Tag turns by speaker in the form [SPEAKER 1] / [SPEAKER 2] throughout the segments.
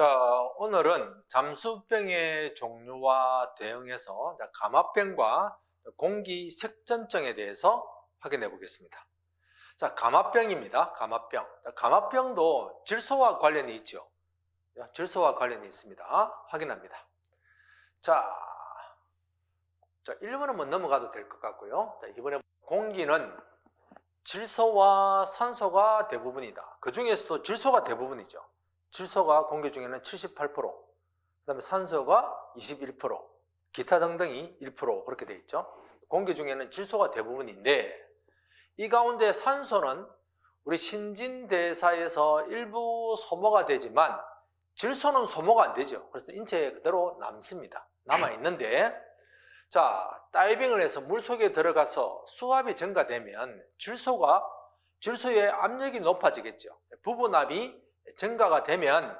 [SPEAKER 1] 자, 오늘은 잠수병의 종류와 대응해서 자, 감압병과 공기 색전증에 대해서 확인해 보겠습니다. 자, 감압병입니다. 감압병. 자, 감압병도 질소와 관련이 있죠. 자, 질소와 관련이 있습니다. 확인합니다. 자, 자 1번은 뭐 넘어가도 될 것 같고요. 자, 이번에 공기는 질소와 산소가 대부분이다. 그 중에서도 질소가 대부분이죠. 질소가 공기 중에는 78%, 그 다음에 산소가 21%, 기타 등등이 1% 그렇게 되어 있죠. 공기 중에는 질소가 대부분인데 이 가운데 산소는 우리 신진대사에서 일부 소모가 되지만 질소는 소모가 안 되죠. 그래서 인체에 그대로 남습니다. 남아 있는데 자 다이빙을 해서 물 속에 들어가서 수압이 증가되면 질소가 질소의 압력이 높아지겠죠. 부분압이 증가가 되면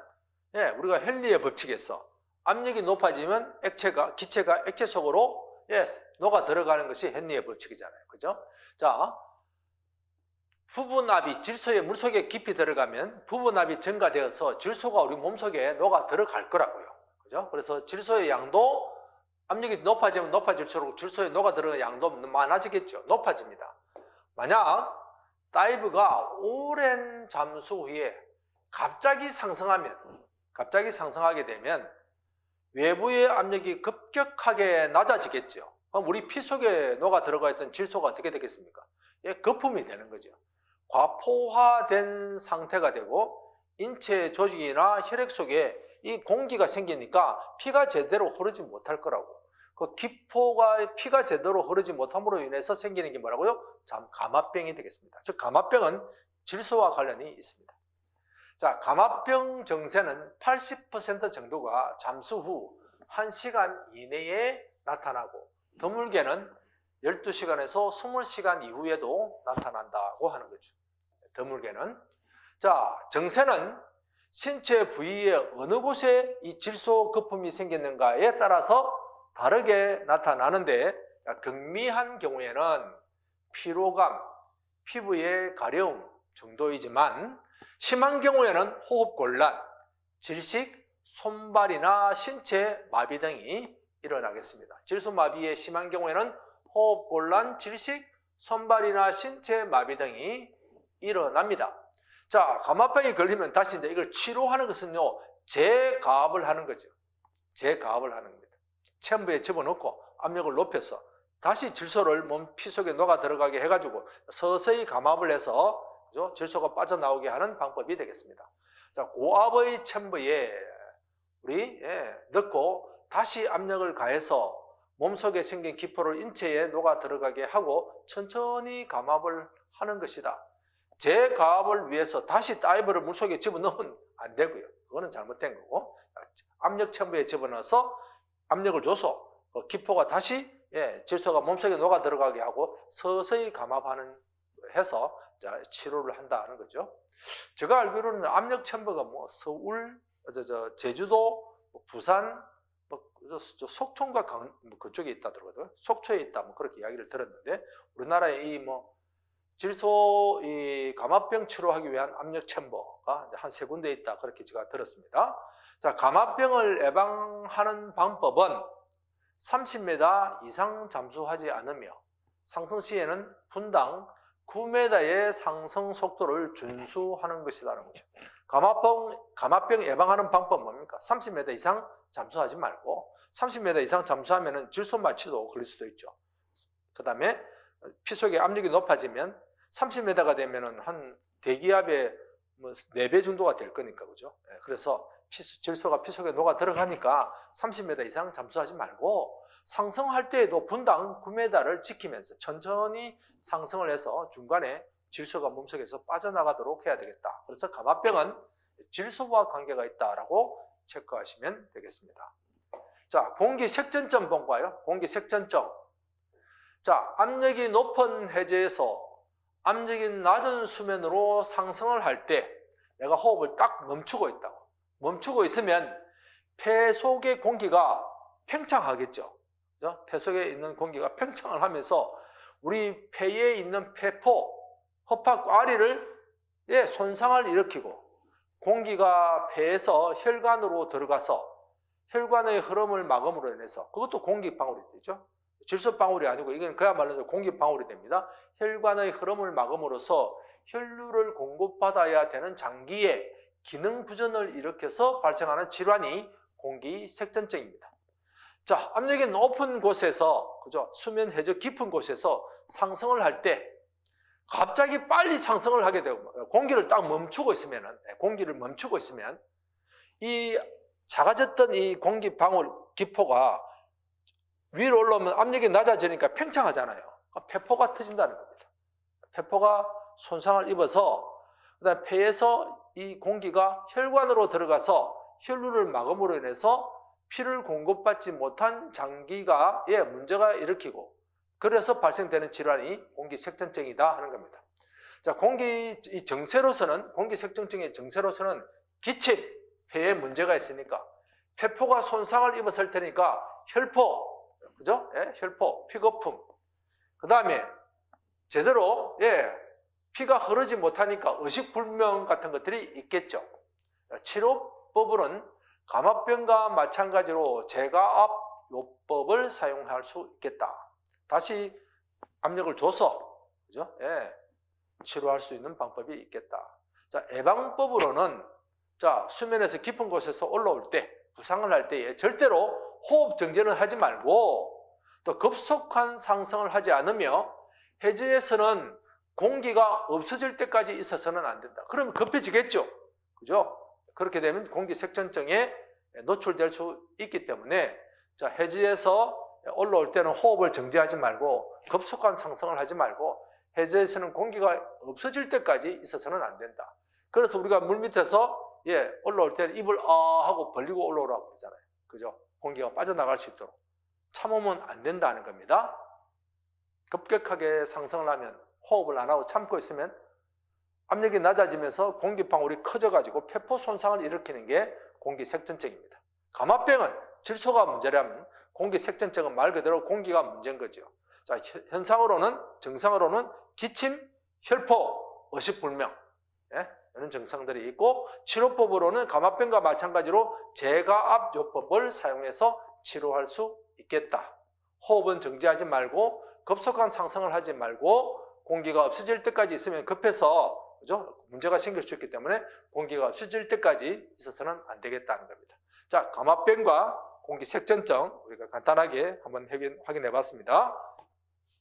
[SPEAKER 1] 예, 우리가 헨리의 법칙에서 압력이 높아지면 액체가 기체가 액체 속으로 예, 녹아 들어가는 것이 헨리의 법칙이잖아요. 그죠? 자, 부분압이 질소의 물속에 깊이 들어가면 부분압이 증가되어서 질소가 우리 몸속에 녹아 들어갈 거라고요. 그죠? 그래서 질소의 양도 압력이 높아지면 높아질수록 질소에 녹아 들어가는 양도 많아지겠죠. 높아집니다. 만약 다이브가 오랜 잠수 후에 갑자기 상승하면 갑자기 상승하게 되면 외부의 압력이 급격하게 낮아지겠죠. 그럼 우리 피 속에 녹아 들어가 있던 질소가 어떻게 되겠습니까? 예, 거품이 되는 거죠. 과포화된 상태가 되고 인체 조직이나 혈액 속에 이 공기가 생기니까 피가 제대로 흐르지 못할 거라고. 그 기포가 피가 제대로 흐르지 못함으로 인해서 생기는 게 뭐라고요? 잠 감압병이 되겠습니다. 즉 감압병은 질소와 관련이 있습니다. 자, 감압병 증세는 80% 정도가 잠수 후 1시간 이내에 나타나고 드물게는 12시간에서 20시간 이후에도 나타난다고 하는 거죠. 드물게는. 자, 증세는 신체 부위의 어느 곳에 이 질소 거품이 생겼는가에 따라서 다르게 나타나는데 자, 극미한 경우에는 피로감, 피부의 가려움 정도이지만 심한 경우에는 호흡곤란, 질식, 손발이나 신체 마비 등이 일어나겠습니다. 질소마비의 심한 경우에는 호흡곤란, 질식, 손발이나 신체 마비 등이 일어납니다. 자, 감압병이 걸리면 다시 이제 이걸 치료하는 것은요, 재가압을 하는 거죠. 재가압을 하는 겁니다. 챔버에 집어넣고 압력을 높여서 다시 질소를 몸 피 속에 녹아 들어가게 해가지고 서서히 감압을 해서 그죠? 질소가 빠져나오게 하는 방법이 되겠습니다. 자, 고압의 챔버에 우리 예, 넣고 다시 압력을 가해서 몸속에 생긴 기포를 인체에 녹아 들어가게 하고 천천히 감압을 하는 것이다. 재가압을 위해서 다시 다이버를 물속에 집어넣으면 안 되고요. 그거는 잘못된 거고 압력 챔버에 집어넣어서 압력을 줘서 그 기포가 다시 예, 질소가 몸속에 녹아 들어가게 하고 서서히 감압하는 해서 자, 치료를 한다는 거죠. 제가 알기로는 압력 챔버가 뭐 서울, 저, 저 제주도, 뭐 부산, 뭐 저, 속초인가 강, 뭐 그쪽에 있다 들거든요. 속초에 있다 뭐 그렇게 이야기를 들었는데 우리나라에 이 뭐 질소 이 감압병 치료하기 위한 압력 챔버가 한 세 군데 있다 그렇게 제가 들었습니다. 자, 감압병을 예방하는 방법은 30m 이상 잠수하지 않으며 상승 시에는 분당 9m의 상승 속도를 준수하는 것이라는 거죠. 감압병, 감압병 예방하는 방법은 뭡니까? 30m 이상 잠수하지 말고 30m 이상 잠수하면 질소 마취도 걸릴 수도 있죠. 그 다음에 피 속의 압력이 높아지면 30m가 되면 한 대기압의 뭐 4배 정도가 될 거니까, 그죠? 그래서 피, 질소가 피 속에 녹아 들어가니까 30m 이상 잠수하지 말고 상승할 때에도 분당 9m를 지키면서 천천히 상승을 해서 중간에 질소가 몸속에서 빠져나가도록 해야 되겠다. 그래서 감압병은 질소와 관계가 있다라고 체크하시면 되겠습니다. 자, 공기 색전점 본 거예요. 공기 색전점. 자, 압력이 높은 해제에서 압력이 낮은 수면으로 상승을 할 때 내가 호흡을 딱 멈추고 있다고. 멈추고 있으면 폐 속의 공기가 팽창하겠죠. 폐 속에 있는 공기가 팽창을 하면서 우리 폐에 있는 폐포, 허파 꽈리를 예, 손상을 일으키고 공기가 폐에서 혈관으로 들어가서 혈관의 흐름을 막음으로 인해서 그것도 공기 방울이 되죠. 질소 방울이 아니고 이건 그야말로 공기 방울이 됩니다. 혈관의 흐름을 막음으로써 혈류를 공급받아야 되는 장기에 기능 부전을 일으켜서 발생하는 질환이 공기 색전증입니다. 자, 압력이 높은 곳에서 그죠? 수면 해저 깊은 곳에서 상승을 할 때 갑자기 빨리 상승을 하게 되고 공기를 딱 멈추고 있으면은 네, 공기를 멈추고 있으면 이 작아졌던 이 공기 방울 기포가 위로 올라오면 압력이 낮아지니까 팽창하잖아요. 폐포가 터진다는 겁니다. 폐포가 손상을 입어서 그 다음 폐에서 이 공기가 혈관으로 들어가서 혈류를 막음으로 인해서 피를 공급받지 못한 장기가 예 문제가 일으키고 그래서 발생되는 질환이 공기색전증이다 하는 겁니다. 자 공기 이 정세로서는 공기색전증의 정세로서는 기침 폐에 문제가 있으니까 폐포가 손상을 입었을 테니까 혈포 그죠? 예, 혈포 피거품 그 다음에 제대로 예 피가 흐르지 못하니까 의식불명 같은 것들이 있겠죠. 치료법으로는 감압병과 마찬가지로 제가압 요법을 사용할 수 있겠다. 다시 압력을 줘서 그죠? 예, 치료할 수 있는 방법이 있겠다. 자 예방법으로는 자 수면에서 깊은 곳에서 올라올 때 부상을 할 때에 절대로 호흡 정지는 하지 말고 또 급속한 상승을 하지 않으며 해저에서는 공기가 없어질 때까지 있어서는 안 된다. 그러면 급해지겠죠. 그죠? 그렇게 되면 공기 색전증에 노출될 수 있기 때문에 자, 해지에서 올라올 때는 호흡을 정지하지 말고 급속한 상승을 하지 말고 해저에서는 공기가 없어질 때까지 있어서는 안 된다. 그래서 우리가 물 밑에서 예, 올라올 때 입을 아 하고 벌리고 올라오라고 그러잖아요. 그죠? 공기가 빠져나갈 수 있도록 참으면 안 된다는 겁니다. 급격하게 상승을 하면 호흡을 안 하고 참고 있으면 압력이 낮아지면서 공기방울이 커져가지고 폐포 손상을 일으키는 게 공기 색전증입니다. 감압병은 질소가 문제라면 공기 색전증은 말 그대로 공기가 문제인 거죠. 자, 현- 현상으로는 정상으로는 기침, 혈포, 의식불명 예? 이런 증상들이 있고 치료법으로는 감압병과 마찬가지로 제가압 요법을 사용해서 치료할 수 있겠다. 호흡은 정지하지 말고 급속한 상승을 하지 말고 공기가 없어질 때까지 있으면 급해서 그죠? 문제가 생길 수 있기 때문에 공기가 없어질 때까지 있어서는 안 되겠다는 겁니다. 자, 감압병과 공기 색전증 우리가 간단하게 한번 확인- 확인해 봤습니다.